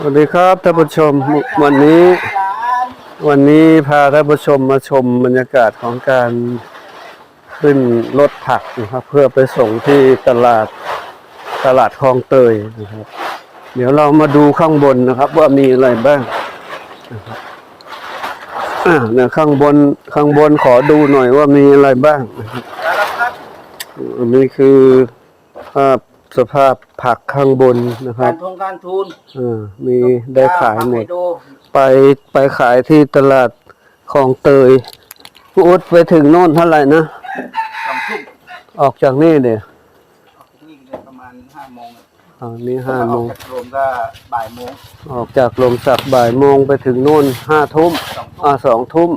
สวัสดีครับท่านผู้ชมวันนี้ วันนี้พาท่านผู้ชมมาชมบรรยากาศของการขึ้นรถผักนะครับ เพื่อไปส่งที่ตลาดตลาดคลองเตยนะครับ เดี๋ยวเรามาดูข้างบนนะครับ ว่ามีอะไรบ้างนะครับอ่าเนี่ยข้างบนข้างบนขอดูหน่อยว่ามีอะไรบ้างนะครับอันนี้คือภาพ สภาพผักข้างบนนะคการับรทงการทุนอ่ามีได้ขายหมดดูไปไปขายที่ตลาดคลองเตยพี่อุดไปถึงโน่นเท่าไหร่นะ สองทุ่มออกจากนี่เดี๋ยวนี่เลยประมาณห้าโมงอ่านี่ห้าโมงออกจากรวมก็บ่ายโมงออกจากลมสักบ่ายโมงไปถึงโน่นห้าทุ่มสองทุ่มอ่าสองทุ่ม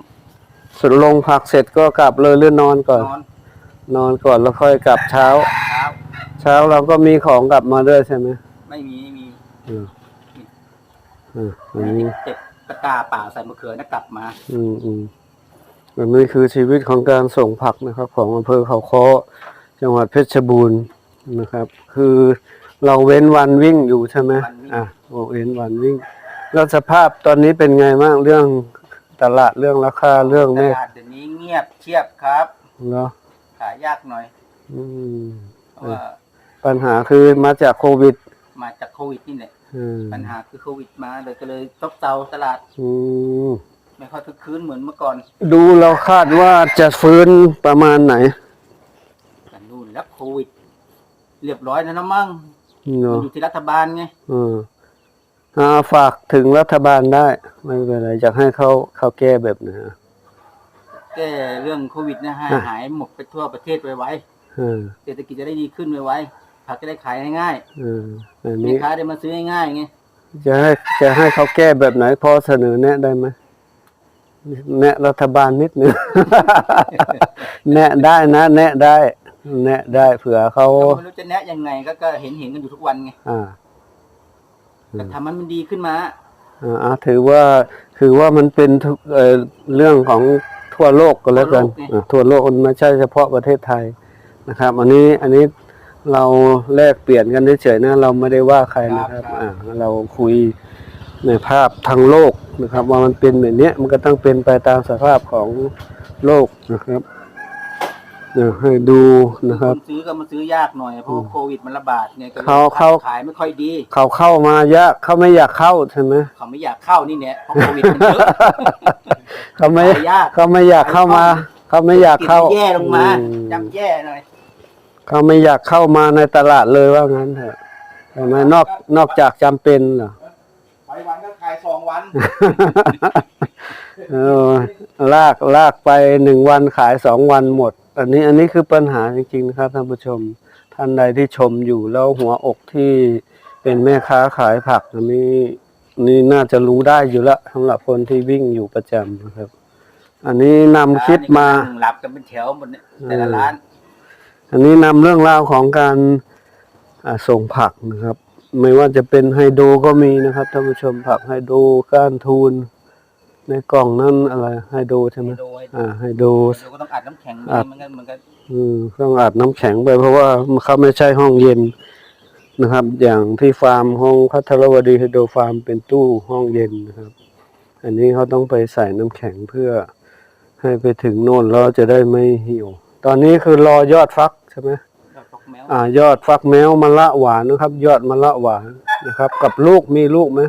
สุดลงพักเสร็จก็กลับเลยหรือนอนก่อน นอน นอนก่อนแล้วค่อยกลับเช้า เช้าเช้าเราก็มีของกลับมาด้วยใช่ไหมไม่มีไม่มีอืมอืมอันนี้เก็บตะกร้าเปล่าใส่มะเขือแล้วกลับมา อืมอืมอันนี้คือชีวิตของการส่งผักนะครับ ของอำเภอเขาค้อจังหวัดเพชรบูรณ์นะครับ คือเราเว้นวันวิ่งอยู่ใช่ไหมอะเว้นวันวิ่ง แล้วสภาพตอนนี้เป็นไงบ้างเรื่องตลาดเรื่องราคาเรื่องตแม่ลาดเดี๋ยวนี้เงียบเชียบครับ เนาะขายยากหน่อยอืม เพราะว่า ปัญหาคือมาจากโควิด มาจากโควิดนี่แหละอืมปัญหาคือโควิดมาเลยก็เลยซบเซาตลาดอืมไม่ค่อยคึกคืนเหมือนเมื่อก่อนดูเราคาดว่าจะฟื้นประมาณไหนกันนู่นแล้วโควิด เรียบร้อยแล้วนะมั่งเนาะมันอยู่ที่รัฐบาลไงอืมอ่าฝากถึงรัฐบาลได้ไม่เป็นไรอยากให้เขาเขาแก้แบบไหนอะแก้เรื่องโควิดนะฮะอะหายหมดไปทั่วประเทศไวอืมๆเศรษฐกิจจะได้ดีขึ้นไวๆ ผักจะได้ขายง่ายอืมอันๆแม่นี้ค้าได้มาซื้อง่ายๆไงจะให้จะให้เขาแก้แบบไหนพอเสนอแนะได้ไหมแนะรัฐบาลนิดนึง แนะได้นะ แนะได้ แนะได้เผื่อเขาก็ไม่รู้จะแนะยังไงก็ก็เห็นเห็นๆกันอยู่ทุกวันไงอ่า แต่ทำมันมันดีขึ้นมาอ่าอ่าถือว่าถือว่ามันเป็นทุกเอ่อเรื่องของทั่วโลกก็แล้วกันอ่าทั่วโลกมันไม่ใช่เฉพาะประเทศไทยนะครับ อันนี้อันนี้ เราแลกเปลี่ยนกันเฉยๆนะ เราไม่ได้ว่าใครนะครับอ่าเราคุยในภาพทางโลกนะครับ ว่ามันเป็นแบบเนี้ยมันก็ต้องเป็นไปตามสภาพของโลกนะครับเดี๋ยวให้ดูนะครับคนซื้อก็มาซื้อยากหน่อยเพราะว่าโควิดมันระบาดไงก็ลยเขาเขาขายไม่ค่อยดี เขาเข้ามายากเขาไม่อยากเข้าใช่ไหมเขาไม่อยากเข้านี่เนี่ยเพราะโควิดมันเยอะเขาไม่ขายยากเขาไม่อยากเข้ามา เขาไม่อยากเข้าแย่ลงมาอืมจำแย่หน่อย เขาไม่อยากเข้ามาในตลาดเลยว่างั้นเถอะใช่ไหมนอกนอกจากจำเป็นเหรอไปวันก็ขายสองวันเออลากลากไปหนึ่งวันขายสองวันหมด อันนี้อันนี้คือปัญหาจริงๆนะครับท่านผู้ชม ท่านใดที่ชมอยู่แล้วหัวอกที่เป็นแม่ค้าขายผักอันนี้นี่น่าจะรู้ได้อยู่แล้วสำหรับคนที่วิ่งอยู่ประจำนะครับ อันนี้นำคลิปมาร้นนี่ก็นั่งหลับกันเป็นแถวหมดเนี่ยแต่ละร้าน อันนี้นำเรื่องราวของการอ่าส่งผักนะครับ ไม่ว่าจะเป็นไฮโดรก็มีนะครับท่านผู้ชมผักไฮโดรก้านทูนในกล่องนั้นอะไรไฮโดรใช่ไหมไฮโดรไฮโดรอ่าไฮโดรเราก็ต้องอัดน้ำแข็งอัดมันก็มันก็อืมต้องอาบน้ำแข็งไปเพราะว่าเขาไม่ใช่ห้องเย็นนะครับ อย่างที่ฟาร์มห้องพัทรวดีไฮโดรฟาร์มเป็นตู้ห้องเย็นนะครับ อันนี้เขาต้องไปใส่น้ำแข็งเพื่อให้ไปถึงโน่นแล้วจะได้ไม่หิว ตอนนี้คือรอยอดฟัก ใช่ไหมดอกตกแมวอ่ายอดฟักแมวมะละหวานนะครับ ยอดมะละหวานนะครับ กับลูกมีลูกไหม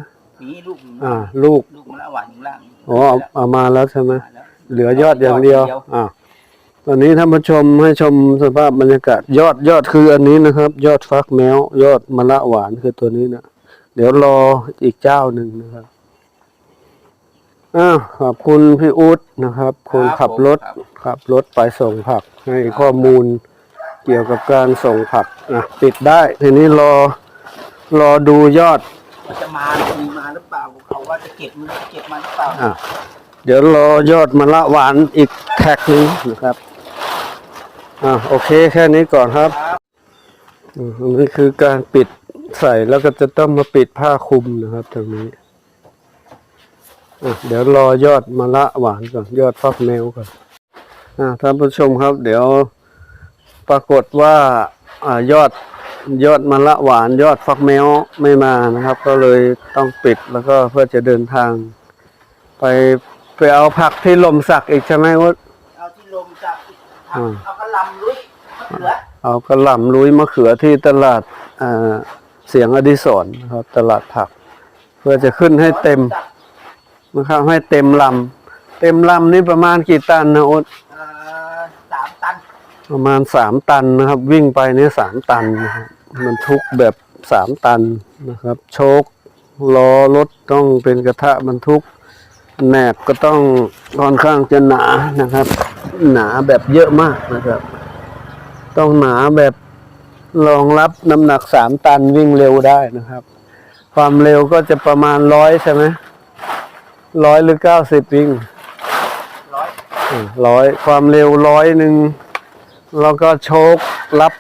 นี่ลูกหนึ่งอ่า ลูกลูกมันละหวานอยู่ล่างอ๋อเอาเอามาแล้วใช่ไหมมาแล้วเหลือยอดอย่างเดียวอ่าตอนนี้ท่านผู้ชมให้ชมสภาพบรรยากาศ ยอดยอดคืออันนี้นะครับ ยอดฟักแมวยอดมะละหวานคือตัวนี้นะเดี๋ยวรออีกเจ้าหนึ่งนะครับอ้าวขอบคุณพี่อุ๊ดนะครับ คนขับรถขับรถไปส่งผักให้ข้อมูล เกี่ยวกับการส่งผักอะปิดได้ ทีนี้รอรอดูยอดมันจะมามีมาหรือเปล่าเขาว่าจะเก็บมันจะเก็บมาหรือเปล่าอะเดี๋ยวรอยอดมะละหวานอีกแท็กหนึงนะครับอะโอเคแค่นี้ก่อนครับอืมอันนี่คือการปิดใส่แล้วก็จะต้องมาปิดผ้าคลุมนะครับตรงนี้อะเดี๋ยวรอยอดมะละหวานก่อนยอดฟักแมวก่อนอะท่านผู้ชมครับ เดี๋ยว ปรากฏว่าอ่ายอดยอดมะละหวานยอดฟักแมวไม่มานะครับ ก็เลยต้องปิดแล้วก็เพื่อจะเดินทาง ไปไปเอาผักที่ลมสักอีกใช่ไหมวุฒเอาที่ลมจากอืมเอากระหลำลุยมะเขือเอากระหล่ำลุยมะเขือที่ตลาดอ่าเสียงอดิศรนะครับ ตลาดผัก เพื่อจะขึ้นให้เต็มนะครับให้เต็มลำเต็มลำนี่ประมาณกี่ตันนะอุดเอ่อสามตัน ประมาณสามตันนะครับ วิ่งไปเนี่ยสามตันนะครับมันทุกแบบสามตันนะครับ โชคล้อรถต้องเป็นกระทะบรรทุกแหนบก็ต้องค่อนข้างจะหนานะครับ หนาแบบเยอะมากนะครับ ต้องหนาแบบรองรับน้ำหนักสามตันวิ่งเร็วได้นะครับ ความเร็วก็จะประมาณร้อยใช่ไหมร้อยหรือเก้าสิบวิ่งร้อยร้อยความเร็วร้อยหนึ่ง แล้วก็โชครับ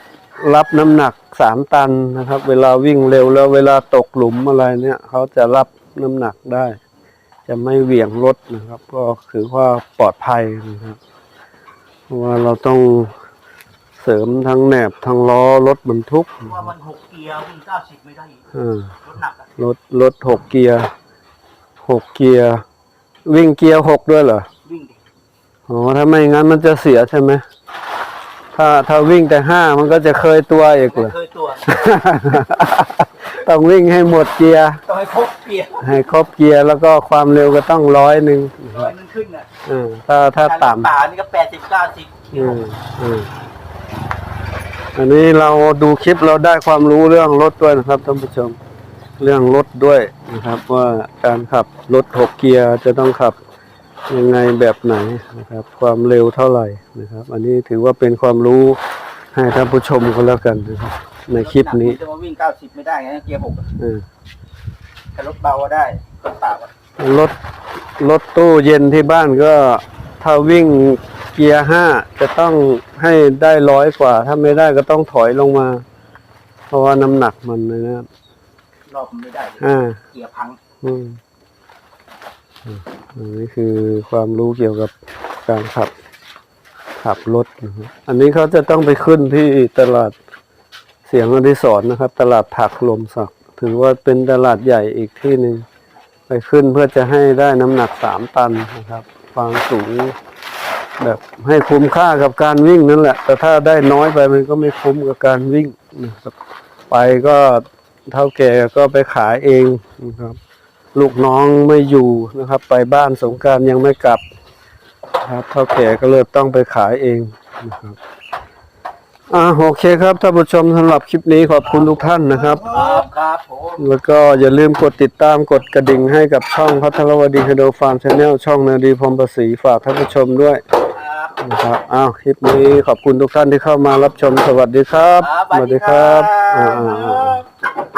รับน้ำหนักสามตันนะครับ เวลาวิ่งเร็วแล้วเวลาตกหลุมอะไรเนี่ย เขาจะรับน้ำหนักได้ จะไม่เหวี่ยงรถนะครับ ก็คือว่าปลอดภัยนะครับเพราะว่าเราต้องเสริมทั้งแหนบทั้งล้อรถบรรทุกเพราะว่ามันหกเกียร์วิ่งเก้าสิบไม่ได้อีกอ่ารถหนักอะรถรถหกเกียร์หกเกียร์วิ่งเกียร์หกด้วยเหรอวิ่งดิอ๋อถ้าไม่งั้นมันจะเสียใช่ไหม ถ้าถ้าวิ่งแต่ห้ามันก็จะเคยตัวอีกไม่เลยเคยตัว ต้องวิ่งให้หมดเกียร์ ต้องให้ครบเกียร์ให้ครบเกียร์แล้วก็ความเร็วก็ต้องร้อยหนึ่งร้อยนึงขึ้นอะอ่าถ้าถ้าต่ป่านี่ก็แปดสิบเก้าสิบำอืมอืมอันนี้เราดูคลิปเราได้ความรู้เรื่องรถด้วยนะครับท่านผู้ชม เรื่องรถด้วยนะครับ ว่าการขับรถหกเกียร์จะต้องขับ ยังไงแบบไหนนะครับ ความเร็วเท่าไหร่นะครับ อันนี้ถือว่าเป็นความรู้ให้ท่านผู้ชมก็แล้วกันนะครับในคลิปนี้จะมาวิ่งเก้าสิบไม่ได้ไงเกียร์หกอะเออแต่รถเบาก็ได้รถเปล่าอะรถรถตู้เย็นที่บ้านก็ถ้าวิ่งเกียร์ห้าจะต้องให้ได้ร้อยกว่า ถ้าไม่ได้ก็ต้องถอยลงมา เพราะว่าน้ำหนักมันนะครับรอบมันไม่ได้ อ่า เกียร์พัง อืมอืมอั นนี้คือความรู้เกี่ยวกับการขับขับรถนะครับอันนี้เขาจะต้องไปขึ้นที่ตลาดเสียงอดิศรนะครับ ตลาดผักลมสัก ถือว่าเป็นตลาดใหญ่อีกที่หนึ่งไปขึ้นเพื่อจะให้ได้น้ำหนักสามตันนะครับความสูงแบบให้คุ้มค่ากับการวิ่งนั่นแหละ แต่ถ้าได้น้อยไปมันก็ไม่คุ้มกับการวิ่งนะครับ ไปก็เท่าแก่ก็ไปขายเองนะครับ ลูกน้องไม่อยู่นะครับ ไปบ้านสงกรารยังไม่กลับครับเท่าแก่ก็เลยต้องไปขายเองนะครับอ่าโอเคครับท่านผู้ชมสำหรับคลิปนี้ขอบคุณทุกท่านนะครับ ครับครับผมแล้วก็อย่าลืมกดติดตามกดกระดิ่งให้กับช่องพัทรวดีไฮโดรฟาร์มชาแนลช่องนาดีพรหมประสีฝากท่านผู้ชมด้วยครับนะครับอ้าวคลิปนี้ขอบคุณทุกท่านที่เข้ามารับชมสวัสดีครับ ครับสวัสดีครับ อ่าๆๆ